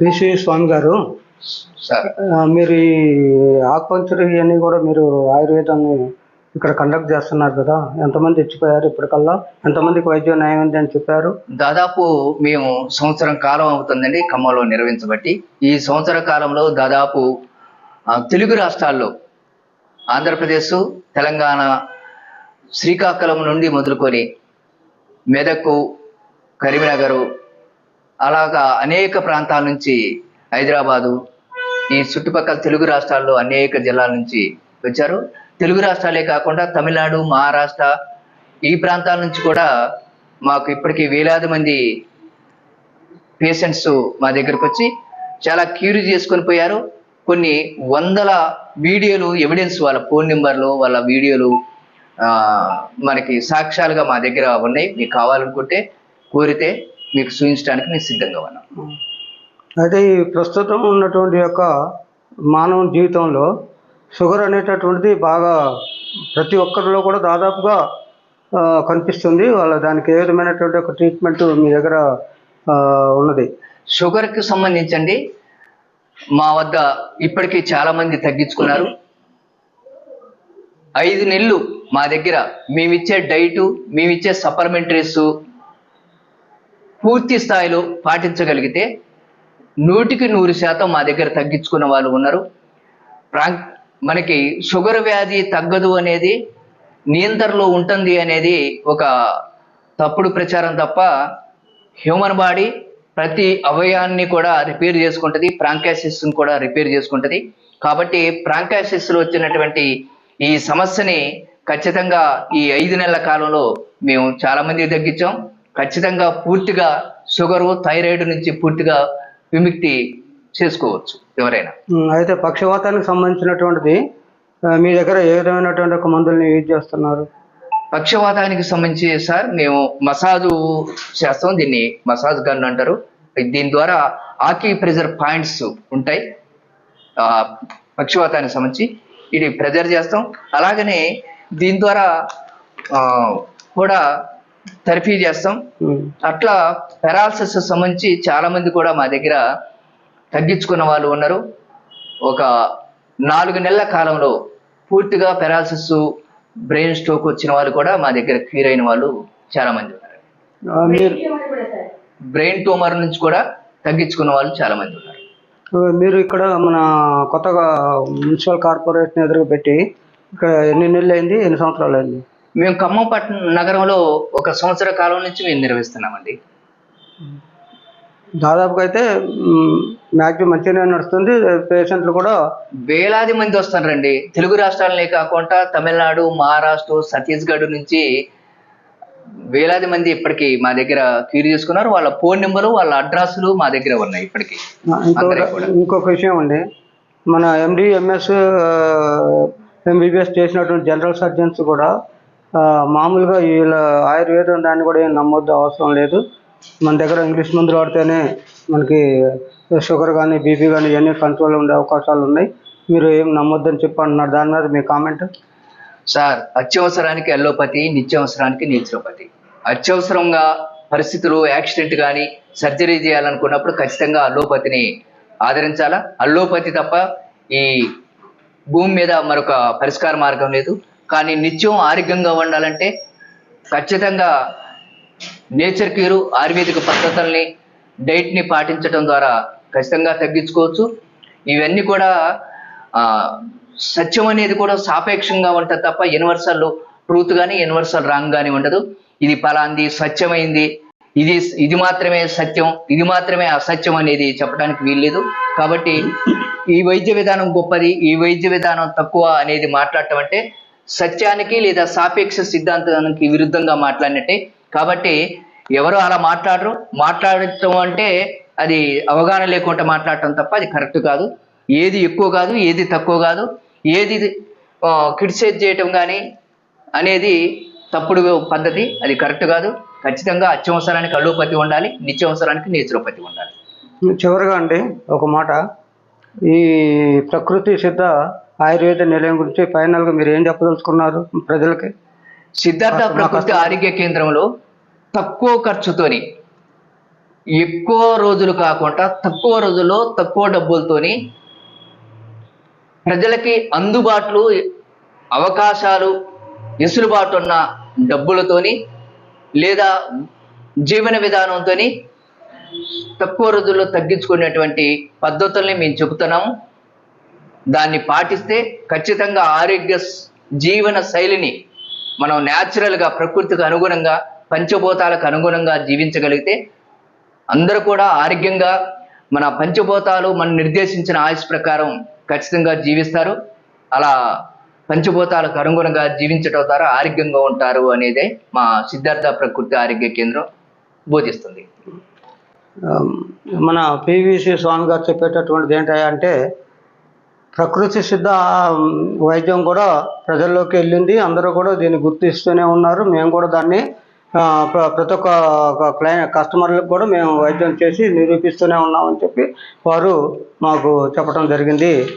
PC స్వామి గారు మీరు ఈ ఆకుపంచర్ ఇవన్నీ కూడా మీరు ఆయుర్వేదాన్ని ఇక్కడ కండక్ట్ చేస్తున్నారు కదా ఎంతమంది ఇచ్చిపోయారు ఇప్పటికల్లా? ఎంతమందికి వైద్యం న్యాయం ఉంది అని చెప్పారు? దాదాపు మేము సంవత్సరం కాలం అవుతుందండి ఖమ్మంలో నిర్వహించబట్టి. ఈ సంవత్సర కాలంలో దాదాపు తెలుగు రాష్ట్రాల్లో ఆంధ్రప్రదేశ్ తెలంగాణ శ్రీకాకుళం నుండి మొదలుకొని మెదక్ కరీంనగర్ అలాగా అనేక ప్రాంతాల నుంచి హైదరాబాదు ఈ చుట్టుపక్కల తెలుగు రాష్ట్రాల్లో అనేక జిల్లాల నుంచి వచ్చారు. తెలుగు రాష్ట్రాలే కాకుండా తమిళనాడు మహారాష్ట్ర ఈ ప్రాంతాల నుంచి కూడా మాకు ఇప్పటికీ వేలాది మంది పేషెంట్స్ మా దగ్గరకు వచ్చి చాలా క్యూరీ చేసుకొని పోయారు. కొన్ని వందల వీడియోలు ఎవిడెన్స్ వాళ్ళ ఫోన్ నెంబర్లు వాళ్ళ వీడియోలు మనకి సాక్ష్యాలుగా మా దగ్గర ఉన్నాయి. మీకు కావాలనుకుంటే కోరితే మీకు చూపించడానికి మేము సిద్ధంగా ఉన్నాం. అయితే ఈ ప్రస్తుతం ఉన్నటువంటి యొక్క మానవ జీవితంలో షుగర్ అనేటటువంటిది బాగా ప్రతి ఒక్కరిలో కూడా దాదాపుగా కనిపిస్తుంది. వాళ్ళ దానికి ఏ విధమైనటువంటి ఒక ట్రీట్మెంట్ మీ దగ్గర ఉన్నది? షుగర్కి సంబంధించండి. మా వద్ద ఇప్పటికీ చాలా మంది తగ్గించుకున్నారు. ఐదు నెలలు మా దగ్గర మేమిచ్చే డైటు మేమిచ్చే సప్లిమెంటరీస్ పూర్తి స్థాయిలో పాటించగలిగితే నూటికి నూరు శాతం మా దగ్గర తగ్గించుకున్న వాళ్ళు ఉన్నారు. మనకి షుగర్ వ్యాధి తగ్గదు అనేది నియంత్రణలో ఉంటుంది అనేది ఒక తప్పుడు ప్రచారం తప్ప హ్యూమన్ బాడీ ప్రతి అవయాన్ని కూడా రిపేర్ చేసుకుంటుంది ప్రాంకాసిస్ను కూడా రిపేర్ చేసుకుంటుంది. కాబట్టి ప్రాంకాసిస్లో వచ్చినటువంటి ఈ సమస్యని ఖచ్చితంగా ఈ ఐదు నెలల కాలంలో మేము చాలామంది తగ్గించాం. ఖచ్చితంగా పూర్తిగా షుగరు థైరాయిడ్ నుంచి పూర్తిగా విముక్తి చేసుకోవచ్చు ఎవరైనా. అయితే పక్షవాతానికి సంబంధించినటువంటిది మీ దగ్గర ఏ విధమైనటువంటి ఒక మందుల్ని యూజ్ చేస్తున్నారు? పక్షవాతానికి సంబంధించి సార్ మేము మసాజు చేస్తాం దీన్ని మసాజ్ గన్ అంటారు. దీని ద్వారా ఆకి ప్రెజర్ పాయింట్స్ ఉంటాయి. పక్షవాతానికి సంబంధించి ఇది ప్రెజర్ చేస్తాం. అలాగనే దీని ద్వారా కూడా థెరపీ చేస్తాం. అట్లా పెరాలసిస్ సంబంధించి చాలా మంది కూడా మా దగ్గర తగ్గించుకున్న వాళ్ళు ఉన్నారు. ఒక నాలుగు నెలల కాలంలో పూర్తిగా పెరాలసిస్ బ్రెయిన్ స్ట్రోక్ వచ్చిన వాళ్ళు కూడా మా దగ్గర క్యూర్ అయిన వాళ్ళు చాలా మంది ఉన్నారు బ్రెయిన్ ట్యూమర్ నుంచి కూడా తగ్గించుకున్న వాళ్ళు చాలా మంది ఉన్నారు మీరు ఇక్కడ మన కొత్తగా మున్సిపల్ కార్పొరేషన్ ఎదురుగా పెట్టి ఇక్కడ ఎన్ని నెలలు అయింది ఎన్ని సంవత్సరాలు అయింది మేము ఖమ్మం పట్టణ నగరంలో ఒక సంవత్సర కాలం నుంచి మేము నిర్వహిస్తున్నామండి. దాదాపుగా అయితే మ్యాక్సిమం మంచిగానే నడుస్తుంది. పేషెంట్లు కూడా వేలాది మంది వస్తారండి. తెలుగు రాష్ట్రాలనే కాకుండా తమిళనాడు మహారాష్ట్ర ఛత్తీస్గఢ్ నుంచి వేలాది మంది ఇప్పటికి మా దగ్గర క్యూర్ చేసుకున్నారు. వాళ్ళ ఫోన్ నెంబరు వాళ్ళ అడ్రస్లు మా దగ్గర ఉన్నాయి ఇప్పటికి. ఇంకొక విషయం అండి. మన ఎండి ఎంఎస్ ఎంబీబీఎస్ చేసినటువంటి జనరల్ సర్జన్స్ కూడా మామూలుగా వీళ్ళ ఆయుర్వేదం దాన్ని కూడా ఏం నమ్మొద్దు అవసరం లేదు. మన దగ్గర ఇంగ్లీష్ మందులు వాడితేనే మనకి షుగర్ కానీ బీపీ కానీ ఇవన్నీ కంట్రోల్ ఉండే అవకాశాలు ఉన్నాయి. మీరు ఏం నమ్మొద్దని చెప్పి అంటున్నారు. దాని మీద మీ కామెంట్. సార్ అత్యవసరానికి అల్లోపతి నిత్యవసరానికి నేచురోపతి. అత్యవసరంగా పరిస్థితులు యాక్సిడెంట్ కానీ సర్జరీ చేయాలనుకున్నప్పుడు ఖచ్చితంగా అల్లోపతిని ఆదరించాలా? అల్లోపతి తప్ప ఈ భూమి మీద మరొక పరిష్కార మార్గం లేదు. కానీ నిత్యం ఆరోగ్యంగా ఉండాలంటే ఖచ్చితంగా నేచర్ క్యూరు ఆయుర్వేదిక పద్ధతుల్ని డైట్ని పాటించడం ద్వారా ఖచ్చితంగా తగ్గించుకోవచ్చు. ఇవన్నీ కూడా సత్యం అనేది కూడా సాపేక్షంగా ఉంటుంది తప్ప యూనివర్సల్ ట్రూత్ కానీ యూనివర్సల్ రాంగ్ కానీ ఉండదు. ఇది ఫలాంది సత్యమైంది ఇది ఇది మాత్రమే సత్యం ఇది మాత్రమే అసత్యం అనేది చెప్పడానికి వీల్లేదు. కాబట్టి ఈ వైద్య విధానం గొప్పది ఈ వైద్య విధానం తక్కువ అనేది మాట్లాడటం అంటే సత్యానికి లేదా సాపేక్ష సిద్ధాంతానికి విరుద్ధంగా మాట్లాడినట్టే. కాబట్టి ఎవరు అలా మాట్లాడరు? మాట్లాడటం అంటే అది అవగాహన లేకుండా మాట్లాడటం తప్ప అది కరెక్ట్ కాదు. ఏది ఎక్కువ కాదు ఏది తక్కువ కాదు. ఏది క్రిటిసైజ్ చేయటం కానీ అనేది తప్పుడు పద్ధతి అది కరెక్ట్ కాదు. ఖచ్చితంగా అత్యవసరానికి అల్లోపతి ఉండాలి నిత్యవసరానికి నేచురోపతి ఉండాలి. చివరిగా అండి ఒక మాట. ఈ ప్రకృతి సిద్ధ ఆయుర్వేద నిలయం గురించి ఫైనల్గా మీరు ఏం చెప్పదలుచుకున్నారు ప్రజలకి? సిద్ధార్థ ప్రకృతి ఆరోగ్య కేంద్రంలో తక్కువ ఖర్చుతోని ఎక్కువ రోజులు కాకుండా తక్కువ రోజుల్లో తక్కువ డబ్బులతోని ప్రజలకి అందుబాటులో అవకాశాలు వెసులుబాటు ఉన్న డబ్బులతోని లేదా జీవన విధానంతోని తక్కువ రోజుల్లో తగ్గించుకునేటువంటి పద్ధతుల్ని మేము చెబుతున్నాము. దాన్ని పాటిస్తే ఖచ్చితంగా ఆరోగ్య జీవన శైలిని మనం న్యాచురల్గా ప్రకృతికి అనుగుణంగా పంచభూతాలకు అనుగుణంగా జీవించగలిగితే అందరూ కూడా ఆరోగ్యంగా మన పంచభూతాలు మనం నిర్దేశించిన ఆయుష్ ప్రకారం ఖచ్చితంగా జీవిస్తారు. అలా పంచభూతాలకు అనుగుణంగా జీవించడం ద్వారా ఆరోగ్యంగా ఉంటారు అనేదే మా సిద్ధార్థ ప్రకృతి ఆరోగ్య కేంద్రం బోధిస్తుంది. మన పివిసి స్వామి గారు చెప్పేటటువంటిది ఏంటంటే ప్రకృతి సిద్ధ వైద్యం కూడా ప్రజల్లోకి వెళ్ళింది. అందరూ కూడా దీన్ని గుర్తిస్తూనే ఉన్నారు. మేము కూడా దాన్ని ప్ర- ప్రతి ఒక్క క్లై కస్టమర్లకు కూడా మేము వైద్యం చేసి నిరూపిస్తూనే ఉన్నామని చెప్పి వారు మాకు చెప్పడం జరిగింది.